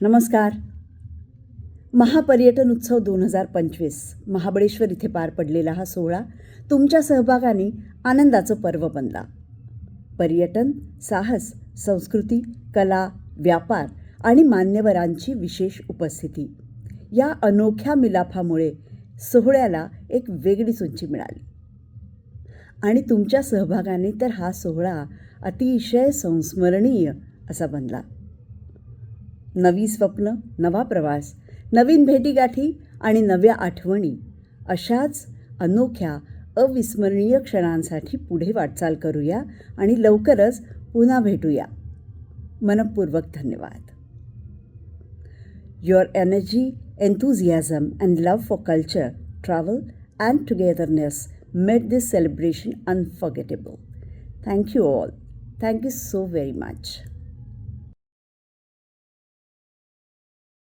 नमस्कार. महापर्यटन उत्सव दोन हजार पंचवीस महाबळेश्वर इथे पार पडलेला हा सोहळा तुमच्या सहभागाने आनंदाचं पर्व बनला. पर्यटन साहस संस्कृती कला व्यापार आणि मान्यवरांची विशेष उपस्थिती या अनोख्या मिलाफामुळे सोहळ्याला एक वेगळीच उंची मिळाली. आणि तुमच्या सहभागाने तर हा सोहळा अतिशय संस्मरणीय असा बनला. नवी स्वप्न नवा प्रवास नवीन भेटीगाठी आणि नव्या आठवणी अशाच अनोख्या अविस्मरणीय क्षणांसाठी पुढे वाटचाल करूया आणि लवकरच पुन्हा भेटूया. मनपूर्वक धन्यवाद. Your energy enthusiasm and love for culture travel and togetherness made this celebration unforgettable thank you all thank you so very much